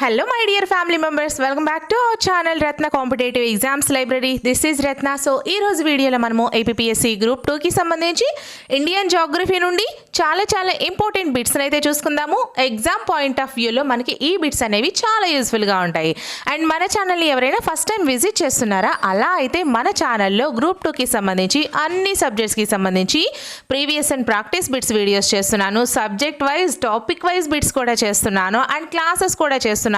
Hello my dear family members welcome back to our channel Ratna competitive exams library this is Ratna so ఈ రోజు వీడియోలో మనము APSC group టూకి సంబంధించి Indian geography నుండి చాలా చాలా ఇంపార్టెంట్ బిట్స్ని అయితే చూసుకుందాము. ఎగ్జామ్ పాయింట్ ఆఫ్ వ్యూలో మనకి ఈ బిట్స్ అనేవి చాలా యూస్ఫుల్గా ఉంటాయి. అండ్ మన ఛానల్ని ఎవరైనా ఫస్ట్ టైం విజిట్ చేస్తున్నారా? అలా అయితే మన ఛానల్లో గ్రూప్ టూకి సంబంధించి అన్ని సబ్జెక్ట్స్కి సంబంధించి previous and practice bits videos చేస్తున్నాను. Subject wise topic wise bits కూడా చేస్తున్నాను. అండ్ క్లాసెస్ కూడా చేస్తున్నాను.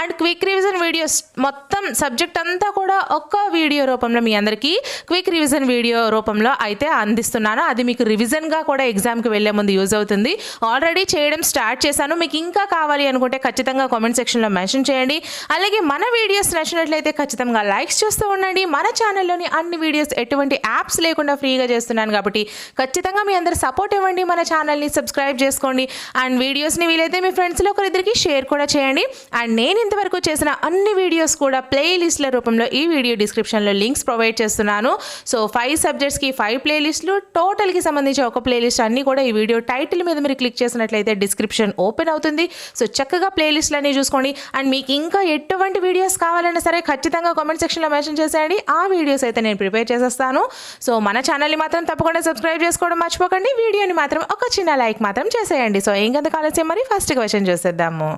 అండ్ క్విక్ రివిజన్ వీడియోస్ మొత్తం సబ్జెక్ట్ అంతా కూడా ఒక్క వీడియో రూపంలో మీ అందరికీ క్విక్ రివిజన్ వీడియో రూపంలో అయితే అందిస్తున్నాను. అది మీకు రివిజన్గా కూడా ఎగ్జామ్కి వెళ్ళే ముందు యూజ్ అవుతుంది. ఆల్రెడీ చేయడం స్టార్ట్ చేశాను. మీకు ఇంకా కావాలి అనుకుంటే ఖచ్చితంగా కామెంట్ సెక్షన్లో మెన్షన్ చేయండి. అలాగే మన వీడియోస్ నచ్చినట్లయితే ఖచ్చితంగా లైక్స్ చేస్తూ ఉండండి. మన ఛానల్లోని అన్ని వీడియోస్ ఎటువంటి యాప్స్ లేకుండా ఫ్రీగా చేస్తున్నాను కాబట్టి ఖచ్చితంగా మీ అందరు సపోర్ట్ ఇవ్వండి. మన ఛానల్ని సబ్స్క్రైబ్ చేసుకోండి. అండ్ వీడియోస్ని వీలైతే మీ ఫ్రెండ్స్లో ఒకరిద్దరికి షేర్ కూడా చేయండి. అండ్ నేను ఇంతవరకు చేసిన అన్ని వీడియోస్ కూడా ప్లేలిస్ట్ల రూపంలో ఈ వీడియో డిస్క్రిప్షన్లో లింక్స్ ప్రొవైడ్ చేస్తున్నాను. సో ఫైవ్ సబ్జెక్ట్స్కి ఫైవ్ ప్లేలిస్టులు టోటల్కి సంబంధించి ఒక ప్లేలిస్ట్ అన్నీ కూడా ఈ వీడియో టైటిల్ మీద మీరు క్లిక్ చేసినట్లయితే డిస్క్రిప్షన్ ఓపెన్ అవుతుంది. సో చక్కగా ప్లేలిస్ట్లన్నీ చూసుకోండి. అండ్ మీకు ఇంకా ఎటువంటి వీడియోస్ కావాలన్నా సరే ఖచ్చితంగా కామెంట్ సెక్షన్లో మెన్షన్ చేసేయండి. ఆ వీడియోస్ అయితే నేను ప్రిపేర్ చేసేస్తాను. సో మన ఛానల్ని మాత్రం తప్పకుండా సబ్స్క్రైబ్ చేసుకోవడం మర్చిపోకండి. వీడియోని మాత్రం ఒక చిన్న లైక్ మాత్రం చేసేయండి. సో ఇంకంత కాలేజ్ మరి ఫస్ట్ క్వశ్చన్ చూసేద్దాము.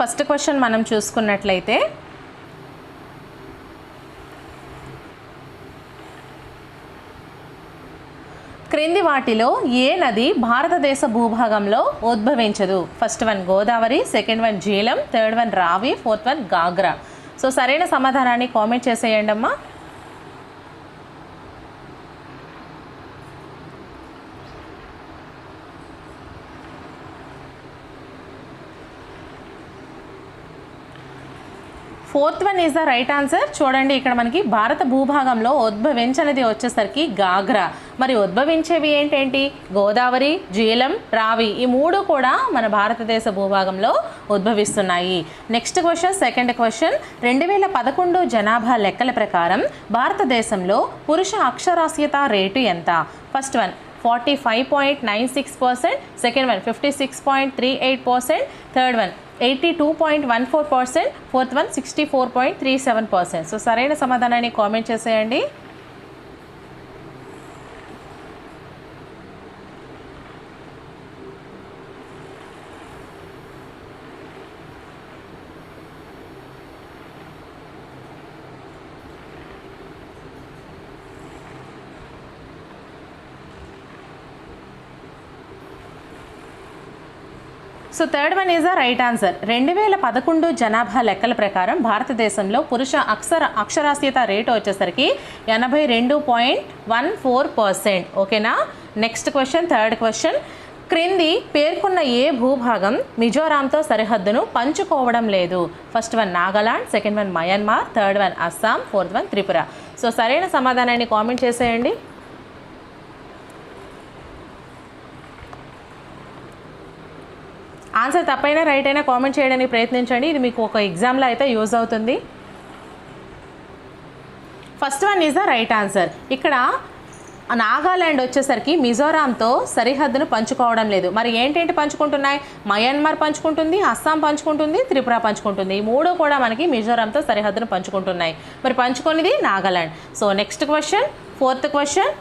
ఫస్ట్ క్వశ్చన్ మనం చూసుకున్నట్లయితే క్రింది వాటిలో ఏ నది భారతదేశ భూభాగంలో ఉద్భవించదు? First one Godavari second one Jhelum third one Ravi fourth one Ghaghara. So సరైన సమాధానాన్ని కామెంట్ చేసేయండి అమ్మా fourth one is the right answer. చూడండి ఇక్కడ మనకి భారత భూభాగంలో ఉద్భవించనిది వచ్చేసరికి గాగ్రా. మరి ఉద్భవించేవి ఏంటేంటి? గోదావరి జీలం రావి ఈ మూడు కూడా మన భారతదేశ భూభాగంలో ఉద్భవిస్తున్నాయి. Next question second question. రెండు వేల పదకొండు జనాభా లెక్కల ప్రకారం భారతదేశంలో పురుష అక్షరాస్యత రేటు ఎంత? First one forty five point nine six percent. Second one fifty six point three eight percent. Third one eighty two point one four percent fourth one sixty four point three seven percent. So సరైన సమాధానాన్ని comment చేసేయండి. So third one is the right answer రెండు వేల పదకొండు జనాభా లెక్కల ప్రకారం భారతదేశంలో పురుష అక్షర అక్షరాస్యత రేటు వచ్చేసరికి ఎనభై రెండు పాయింట్ వన్ ఫోర్ పర్సెంట్. ఓకేనా? నెక్స్ట్ క్వశ్చన్ థర్డ్ క్వశ్చన్ క్రింది పేర్కొన్న ఏ భూభాగం మిజోరాంతో సరిహద్దును పంచుకోవడం లేదు? First one Nagaland second one Myanmar third one Assam fourth one Tripura. So సరైన సమాధానాన్ని కామెంట్ చేసేయండి. ఆన్సర్ తప్పైనా రైట్ అయినా కామెంట్ చేయడానికి ప్రయత్నించండి. ఇది మీకు ఒక ఎగ్జామ్లో అయితే యూజ్ అవుతుంది. First one is the right answer ఇక్కడ నాగాల్యాండ్ వచ్చేసరికి మిజోరాంతో సరిహద్దును పంచుకోవడం లేదు. మరి ఏంటేంటి పంచుకుంటున్నాయి? మయన్మార్ పంచుకుంటుంది అస్సాం పంచుకుంటుంది త్రిపుర పంచుకుంటుంది. ఈ మూడు కూడా మనకి మిజోరాంతో సరిహద్దును పంచుకుంటున్నాయి. మరి పంచుకునేది Nagaland so next question fourth question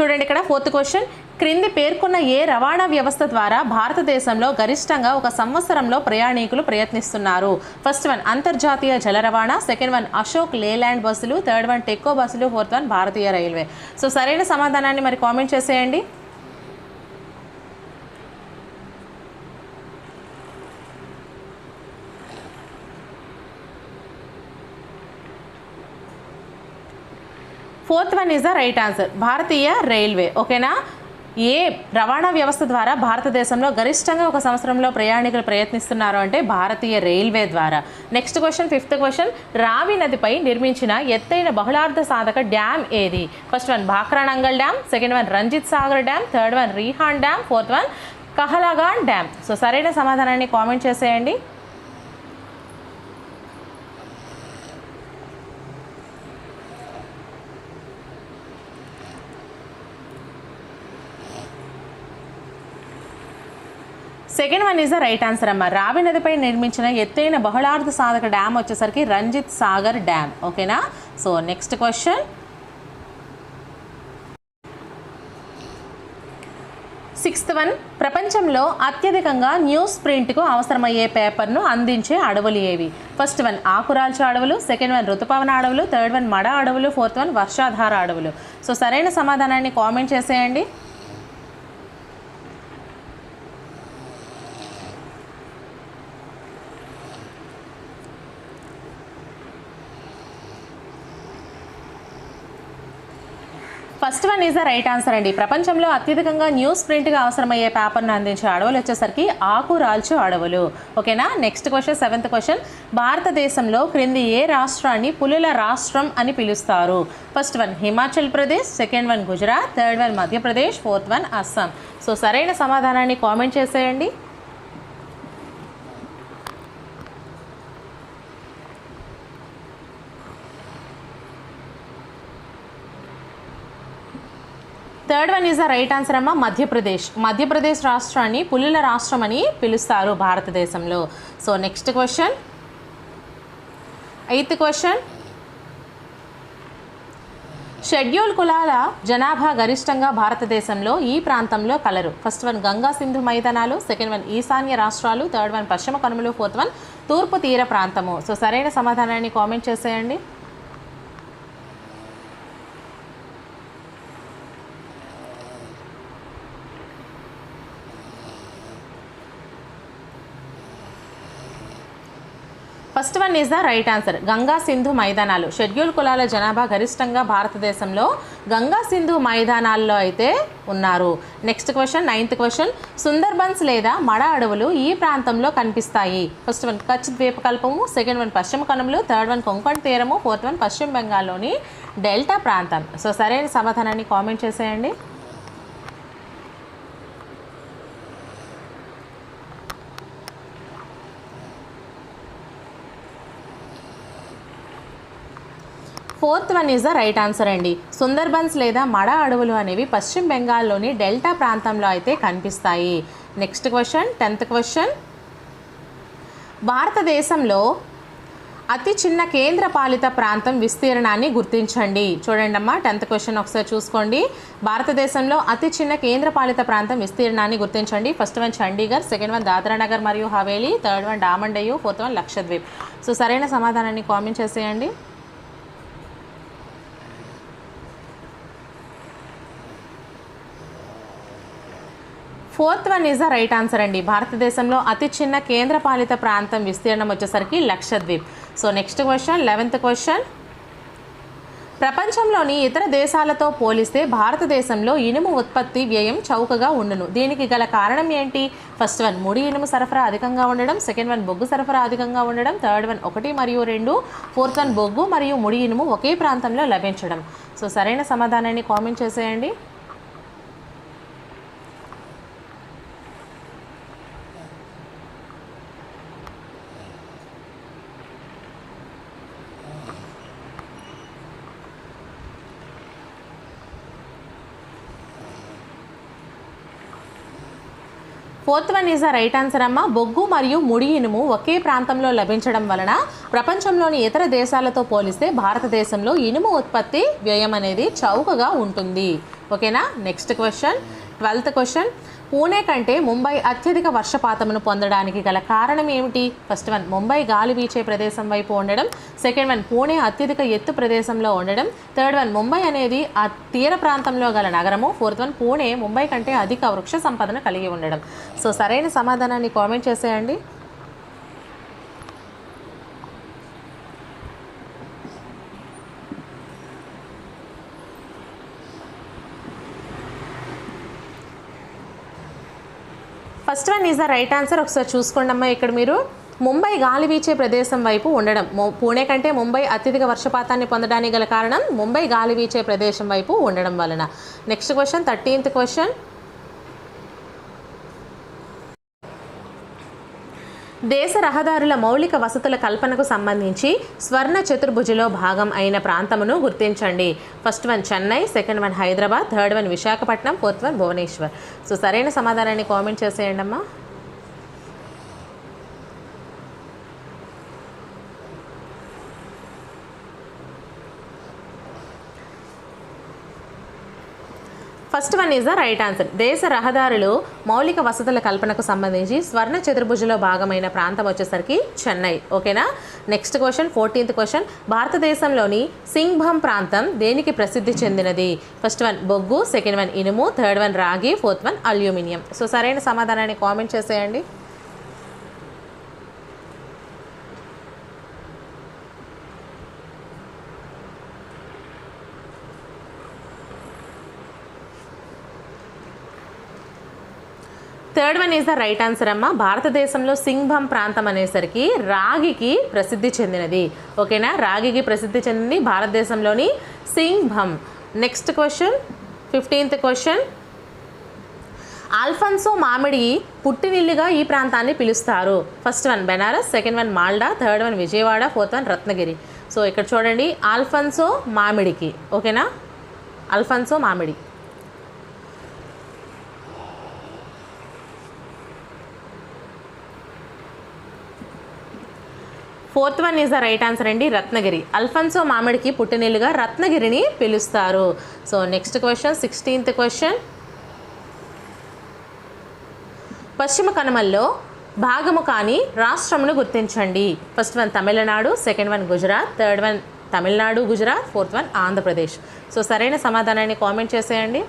చూడండి ఇక్కడ ఫోర్త్ క్వశ్చన్. క్రింది పేర్కొన్న ఏ రవాణా వ్యవస్థ ద్వారా భారతదేశంలో గరిష్టంగా ఒక సంవత్సరంలో ప్రయాణికులు ప్రయత్నిస్తున్నారు? ఫస్ట్ వన్ అంతర్జాతీయ జల రవాణా సెకండ్ వన్ అశోక్ లేలాండ్ బస్సులు థర్డ్ వన్ టెక్కో బస్సులు ఫోర్త్ వన్ భారతీయ రైల్వే. సో సరైన సమాధానాన్ని మరి కామెంట్ చేసేయండి. Fourth one is the right answer. Bharatiya railway ఓకేనా? ఏ రవాణా వ్యవస్థ ద్వారా భారతదేశంలో గరిష్టంగా ఒక సంవత్సరంలో ప్రయాణికులు ప్రయత్నిస్తున్నారు అంటే భారతీయ రైల్వే ద్వారా. Next question fifth question Ravi నదిపై నిర్మించిన ఎత్తైన బహుళార్థ సాధక డ్యామ్ ఏది? First one Bhakra Nangal dam. Second one Ranjit Sagar dam. Third one Rihand dam. Fourth one కహలగాన్ dam. So సరైన సమాధానాన్ని కామెంట్ చేసేయండి. Second one is the right answer అమ్మ. రావి నదిపై నిర్మించిన ఎత్తైన బహుళార్థ సాధక డ్యామ్ వచ్చేసరికి రంజిత్ సాగర్ డ్యామ్. ఓకేనా? So next question sixth one ప్రపంచంలో అత్యధికంగా న్యూస్ ప్రింట్కు అవసరమయ్యే పేపర్ను అందించే అడవులు ఏవి? ఫస్ట్ వన్ ఆకురాల్చే అడవులు. సెకండ్ వన్ ఋతుపవన అడవులు. థర్డ్ వన్ మడ అడవులు. ఫోర్త్ వన్ వర్షాధార అడవులు. సో సరైన సమాధానాన్ని కామెంట్ చేసేయండి. Option is the right answer అండి. ప్రపంచంలో అత్యధికంగా న్యూస్ ప్రింట్గా అవసరమయ్యే పేపర్ను అందించే అడవులు వచ్చేసరికి ఆకురాల్చు అడవులు. ఓకేనా నెక్స్ట్ క్వశ్చన్ సెవెంత్ క్వశ్చన్ భారతదేశంలో క్రింది ఏ రాష్ట్రాన్ని పులుల రాష్ట్రం అని పిలుస్తారు? First one Himachal Pradesh second one Gujarat third one Madhya Pradesh fourth one Assam so సరైన సమాధానాన్ని కామెంట్ చేసేయండి. Third one is the right answer అమ్మ మధ్యప్రదేశ్. మధ్యప్రదేశ్ రాష్ట్రాన్ని పులుల రాష్ట్రం అని పిలుస్తారు భారతదేశంలో. So next question eighth question schedule కులాల జనాభా గరిష్టంగా భారతదేశంలో ఈ ప్రాంతంలో కలరు. ఫస్ట్ వన్ గంగా సింధు మైదానాలు. సెకండ్ వన్ ఈశాన్య రాష్ట్రాలు. థర్డ్ వన్ పశ్చిమ కనుమలు. ఫోర్త్ వన్ తూర్పు తీర ప్రాంతము. సో సరైన సమాధానాన్ని కామెంట్ చేసేయండి. First one is the right answer Ganga Sindhu మైదానాలు. షెడ్యూల్ కులాల జనాభా గరిష్టంగా భారతదేశంలో గంగా సింధు మైదానాల్లో అయితే ఉన్నారు. Next question ninth question Sundarbans లేదా మడ అడవులు ఈ ప్రాంతంలో కనిపిస్తాయి. ఫస్ట్ వన్ కచ్ ద్వీపకల్పము. సెకండ్ వన్ పశ్చిమ కనుమలు. థర్డ్ వన్ కొంకణ్ తీరము. ఫోర్త్ వన్ పశ్చిమ బెంగాల్లోని డెల్టా ప్రాంతం. సో సరైన సమాధానాన్ని కామెంట్ చేసేయండి. Fourth one is the right answer అండి. సుందర్బన్స్ లేదా మడ అడవులు అనేవి పశ్చిమ బెంగాల్లోని డెల్టా ప్రాంతంలో అయితే కనిపిస్తాయి. నెక్స్ట్ క్వశ్చన్ టెన్త్ క్వశ్చన్ భారతదేశంలో అతి చిన్న కేంద్ర పాలిత ప్రాంతం విస్తీర్ణాన్ని గుర్తించండి. చూడండి అమ్మా టెన్త్ క్వశ్చన్ ఒకసారి చూసుకోండి. భారతదేశంలో అతి చిన్న కేంద్ర పాలిత ప్రాంతం విస్తీర్ణాన్ని గుర్తించండి. First one Chandigarh second one Dadra Nagar మరియు Haveli third one Daman and Diu fourth one Lakshadweep. So సరైన సమాధానాన్ని కామెంట్ చేసేయండి. Fourth one is the right answer అండి. భారతదేశంలో అతి చిన్న కేంద్రపాలిత ప్రాంతం విస్తీర్ణం వచ్చేసరికి Lakshadweep. So next question eleventh question. ప్రపంచంలోని ఇతర దేశాలతో పోలిస్తే భారతదేశంలో ఇనుము ఉత్పత్తి వ్యయం చౌకగా ఉండును. దీనికి గల కారణం ఏంటి? ఫస్ట్ వన్ ముడి ఇనుము సరఫరా అధికంగా ఉండడం. సెకండ్ వన్ బొగ్గు సరఫరా అధికంగా ఉండడం. థర్డ్ వన్ ఒకటి మరియు రెండు. ఫోర్త్ వన్ బొగ్గు మరియు ముడి ఇనుము ఒకే ప్రాంతంలో లభించడం. సో సరైన సమాధానాన్ని కామెంట్ చేసేయండి. Fourth one is the right answer అమ్మ బొగ్గు మరియు ముడి ఇనుము ఒకే ప్రాంతంలో లభించడం వలన ప్రపంచంలోని ఇతర దేశాలతో పోలిస్తే భారతదేశంలో ఇనుము ఉత్పత్తి వ్యయం అనేది చౌకగా ఉంటుంది. ఓకేనా? Next question twelfth question Pune కంటే ముంబై అత్యధిక వర్షపాతమును పొందడానికి గల కారణం ఏమిటి? ఫస్ట్ వన్ ముంబై గాలి వీచే ప్రదేశం వైపు ఉండడం. సెకండ్ వన్ పూణే అత్యధిక ఎత్తు ప్రదేశంలో ఉండడం. థర్డ్ వన్ ముంబై అనేది ఆ తీర ప్రాంతంలో గల నగరము. ఫోర్త్ వన్ పూణే ముంబై కంటే అధిక వృక్ష సంపదను కలిగి ఉండడం. సో సరైన సమాధానాన్ని కామెంట్ చేసేయండి. First one is the right answer. ఒకసారి చూసుకోండి అమ్మా ఇక్కడ మీరు. ముంబై గాలి వీచే ప్రదేశం వైపు ఉండడం. పూణే కంటే ముంబై అత్యధిక వర్షపాతాన్ని పొందడానికి గల కారణం ముంబై గాలి వీచే ప్రదేశం వైపు ఉండడం వలన. Next question thirteenth question. దేశ రహదారుల మౌలిక వసతుల కల్పనకు సంబంధించి స్వర్ణ చతుర్భుజలో భాగం అయిన ప్రాంతమును గుర్తించండి. First one Chennai second one Hyderabad third one Visakhapatnam fourth one Bhubaneswar. So సరైన సమాధానాన్ని కామెంట్ చేసేయండి అమ్మా first one is the right answer దేశ రహదారులు మౌలిక వసతుల కల్పనకు సంబంధించి స్వర్ణ చతుర్భుజలో భాగమైన ప్రాంతం వచ్చేసరికి చెన్నై. ఓకేనా? నెక్స్ట్ క్వశ్చన్ ఫోర్టీన్త్ క్వశ్చన్ భారతదేశంలోని సింగ్భం ప్రాంతం దేనికి ప్రసిద్ధి చెందినది? ఫస్ట్ వన్ బొగ్గు. సెకండ్ వన్ ఇనుము. థర్డ్ వన్ రాగి. ఫోర్త్ వన్ అల్యూమినియం సో సరైన సమాధానాన్ని కామెంట్ చేసేయండి. Third one is the right answer అమ్మ. భారతదేశంలో సింగ్భం ప్రాంతం అనేసరికి రాగికి ప్రసిద్ధి చెందినది. ఓకేనా? రాగికి ప్రసిద్ధి చెందింది భారతదేశంలోని Singhbhum next question fifteenth question Alphonso మామిడి పుట్టినిల్లుగా ఈ ప్రాంతాన్ని పిలుస్తారు. First one Banaras second one Malda third one Vijayawada fourth one Ratnagiri so ఇక్కడ చూడండి. ఆల్ఫన్సో మామిడికి. ఓకేనా? అల్ఫన్సో మామిడి. Fourth one is the right answer అండి రత్నగిరి. అల్ఫన్సో మామిడికి పుట్టినిల్లుగా రత్నగిరిని పిలుస్తారు. So next question sixteenth question. పశ్చిమ కనుమల్లో భాగము కాని రాష్ట్రమును గుర్తించండి. First one Tamil Nadu second one Gujarat third one Tamil Nadu Gujarat fourth one Andhra Pradesh. So సరైన సమాధానాన్ని కామెంట్ చేసేయండి.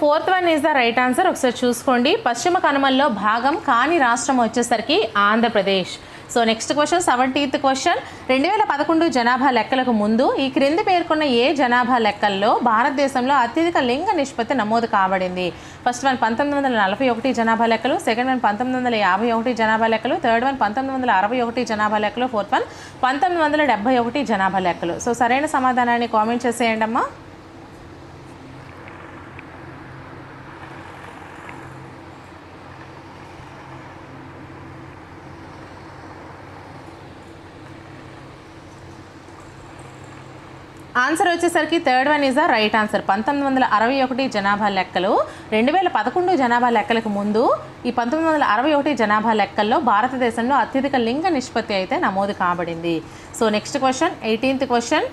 Fourth one is the right answer ఒకసారి చూసుకోండి. పశ్చిమ కనుమల్లో భాగం కాని రాష్ట్రం వచ్చేసరికి Andhra Pradesh. So next question seventieth question రెండు వేల పదకొండు జనాభా లెక్కలకు ముందు ఈ క్రింది పేర్కొన్న ఏ జనాభా లెక్కల్లో భారతదేశంలో అత్యధిక లింగ నిష్పత్తి నమోదు కాబడింది? ఫస్ట్ వన్ పంతొమ్మిది వందల నలభై ఒకటి జనాభా లెక్కలు. సెకండ్ వన్ పంతొమ్మిది వందల యాభై ఒకటి జనాభా లెక్కలు. థర్డ్ వన్ పంతొమ్మిది వందల అరవై ఒకటి జనాభా లెక్కలు. ఫోర్త్ వన్ పంతొమ్మిది వందల డెబ్బై ఒకటి జనాభా లెక్కలు. సో సరైన సమాధానాన్ని కామెంట్ చేసేయండి అమ్మా ఆన్సర్ వచ్చేసరికి third one is the right answer. పంతొమ్మిది వందల అరవై ఒకటి జనాభా లెక్కలు రెండు వేల పదకొండు జనాభా లెక్కలకు ముందు ఈ పంతొమ్మిది వందల అరవై ఒకటి జనాభా లెక్కల్లో భారతదేశంలో అత్యధిక లింగ నిష్పత్తి అయితే నమోదు కాబడింది. So next question eighteenth question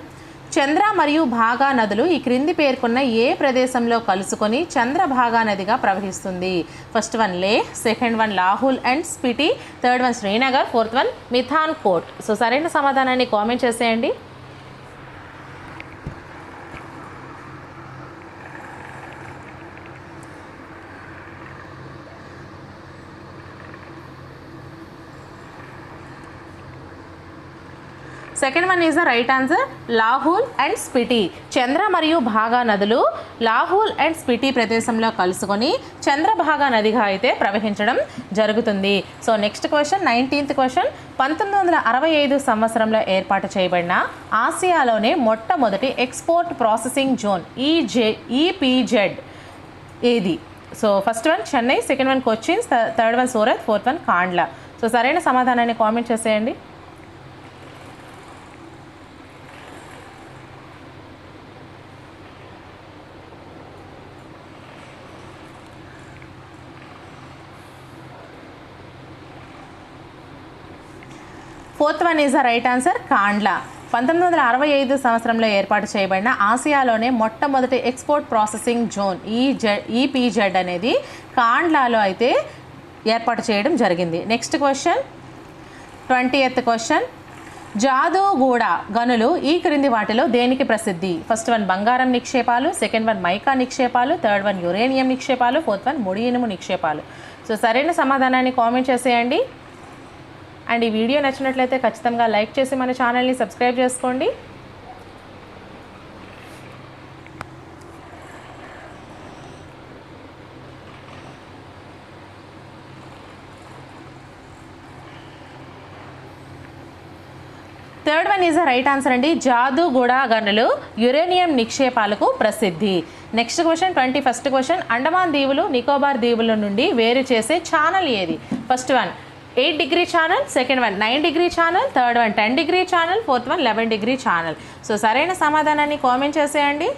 Chandra మరియు భాగా నదులు ఈ క్రింది పేర్కొన్న ఏ ప్రదేశంలో కలుసుకొని చంద్రభాగా నదిగా ప్రవహిస్తుంది? First one Leh second one Lahaul and Spiti third one Srinagar fourth one Mithankot. So సరైన సమాధానాన్ని కామెంట్ చేసేయండి. Second one is the right answer Lahaul and Spiti Chandra మరియు భాగా నదులు లాహూల్ అండ్ స్పిటి ప్రదేశంలో కలుసుకొని చంద్రభాగా నదిగా అయితే ప్రవహించడం జరుగుతుంది. So next question nineteenth question పంతొమ్మిది వందల అరవై ఐదు సంవత్సరంలో ఏర్పాటు చేయబడిన ఆసియాలోనే మొట్టమొదటి ఎక్స్పోర్ట్ ప్రాసెసింగ్ జోన్ ఈజే ఈపీజెడ్ ఏది? So first one Chennai second one Cochin third one Surat fourth one Kandla so సరైన సమాధానాన్ని కామెంట్ చేసేయండి. Fourth one is the right answer Kandla. పంతొమ్మిది వందల అరవై ఐదు సంవత్సరంలో ఏర్పాటు చేయబడిన ఆసియాలోనే మొట్టమొదటి export processing zone E Z EPZ అనేది కాండ్లాలో అయితే ఏర్పాటు చేయడం జరిగింది. Next question. Twentieth question. Jaduguda గనులు ఈ క్రింది వాటిలో దేనికి ప్రసిద్ధి? ఫస్ట్ వన్ బంగారం నిక్షేపాలు సెకండ్ వన్ మైకా నిక్షేపాలు థర్డ్ వన్ యురేనియం నిక్షేపాలు ఫోర్త్ వన్ ముడి ఇనుము నిక్షేపాలు. సో సరైన సమాధానాన్ని కామెంట్ చేసేయండి. అండ్ ఈ వీడియో నచ్చినట్లయితే ఖచ్చితంగా లైక్ చేసి మన ఛానల్ని సబ్స్క్రైబ్ చేసుకోండి. Third one is the right answer అండి. జాదుగూడ గనులు యురేనియం నిక్షేపాలకు ప్రసిద్ధి. Next question twenty first question Andaman దీవులు నికోబార్ దీవుల నుండి వేరు చేసే ఛానల్ ఏది? First one eight degree channel second one nine degree channel third one ten degree channel fourth one eleven degree channel. So సరైన సమాధానాన్ని కామెంట్ చేసేయండి.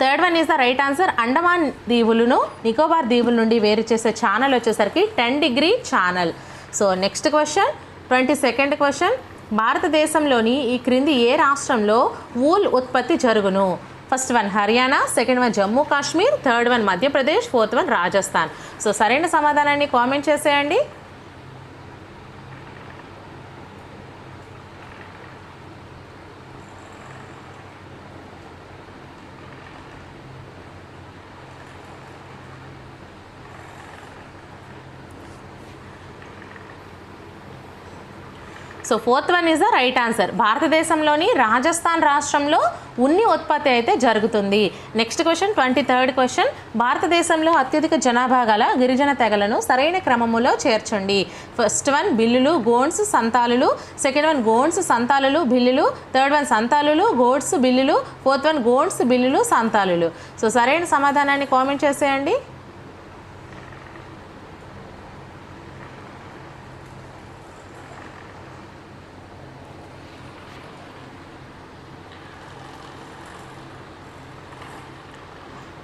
Third one is the right answer. Andaman దీవులను Nicobar దీవుల నుండి వేరు చేసే ఛానల్ వచ్చేసరికి ten degree channel. So next question twenty second question. భారతదేశంలోని ఈ క్రింది ఏ రాష్ట్రంలో వూల్ ఉత్పత్తి జరుగును? First one Haryana second one Jammu Kashmir third one Madhya Pradesh fourth one Rajasthan so సరైన సమాధానాన్ని కామెంట్ చేసేయండి. So fourth one is the right answer భారతదేశంలోని రాజస్థాన్ రాష్ట్రంలో ఉన్ని ఉత్పత్తి అయితే జరుగుతుంది. Next question twenty third question భారతదేశంలో అత్యధిక జనాభా గల గిరిజన తెగలను సరైన క్రమములో చేర్చండి. ఫస్ట్ వన్ బిల్లులు గోండ్స్ సంతాలులు. సెకండ్ వన్ గోండ్స్ సంతాలులు బిల్లులు. థర్డ్ వన్ సంతాలులు గోడ్స్ బిల్లులు. ఫోర్త్ వన్ గోండ్స్ బిల్లులు సంతాలులు. సో సరైన సమాధానాన్ని కామెంట్ చేసేయండి.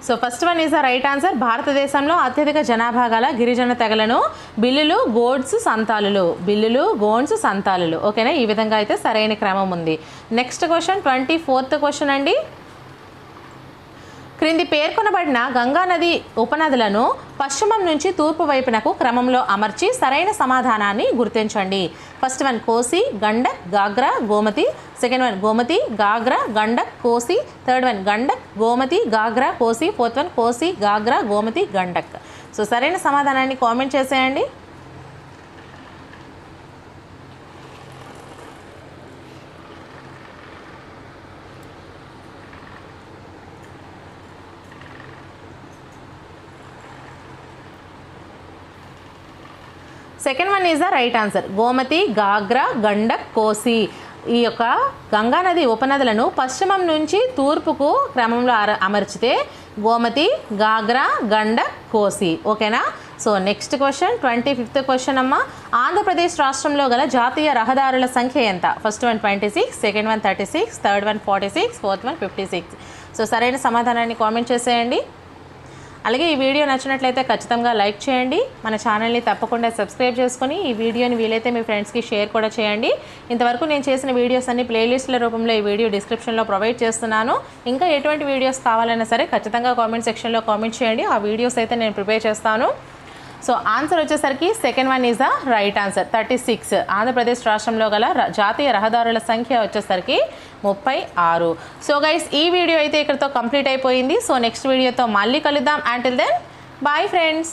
So first one is the right answer భారతదేశంలో అత్యధిక జనాభా గల గిరిజన తెగలను బిల్లులు గోడ్స్ సంతాలులు. బిల్లులు గోడ్స్ సంతాలులు. ఓకేనా ఈ విధంగా అయితే సరైన క్రమం ఉంది. Next question twenty fourth question అండి. క్రింది పేర్కొనబడిన గంగా నది ఉపనదులను పశ్చిమం నుంచి తూర్పు వైపునకు క్రమంలో అమర్చి సరైన సమాధానాన్ని గుర్తించండి. First one Kosi Gandak Ghaghara Gomti. Second one Gomti Ghaghara Gandak Kosi. Third one Gandak Gomti Ghaghara Kosi. Fourth one కోసి గాగ్రా గోమతి గండక్. సో సరైన సమాధానాన్ని కామెంట్ చేసేయండి. Second one is the right answer Gomti Ghaghara Gandak Kosi. ఈ యొక్క గంగానది ఉపనదులను పశ్చిమం నుంచి తూర్పుకు క్రమంలో అర- అమర్చితే గోమతి గాగ్రా గండక్ కోసి. ఓకేనా? So next question twenty fifth question అమ్మ. ఆంధ్రప్రదేశ్ రాష్ట్రంలో గల జాతీయ రహదారుల సంఖ్య ఎంత? First one twenty six second one thirty six third one forty six fourth one fifty six so సరైన సమాధానాన్ని కామెంట్ చేసేయండి. అలాగే ఈ వీడియో నచ్చినట్లయితే ఖచ్చితంగా లైక్ చేయండి. మన ఛానల్ని తప్పకుండా సబ్స్క్రైబ్ చేసుకొని ఈ వీడియోని వీలైతే మీ ఫ్రెండ్స్కి షేర్ కూడా చేయండి. ఇంతవరకు నేను చేసిన వీడియోస్ అన్ని ప్లేలిస్ట్ల రూపంలో ఈ వీడియో డిస్క్రిప్షన్లో ప్రొవైడ్ చేస్తున్నాను. ఇంకా ఎటువంటి వీడియోస్ కావాలన్నా సరే ఖచ్చితంగా కామెంట్ సెక్షన్లో కామెంట్ చేయండి. ఆ వీడియోస్ అయితే నేను ప్రిపేర్ చేస్తాను. సో ఆన్సర్ వచ్చేసరికి second one is the right answer thirty six Andhra Pradesh రాష్ట్రంలో గల జాతీయ రహదారుల సంఖ్య వచ్చేసరికి ముప్పై ఆరు. సో గైస్ ఈ వీడియో అయితే ఇక్కడితో కంప్లీట్ అయిపోయింది. సో నెక్స్ట్ వీడియోతో మళ్ళీ కలుద్దాం. Until then bye friends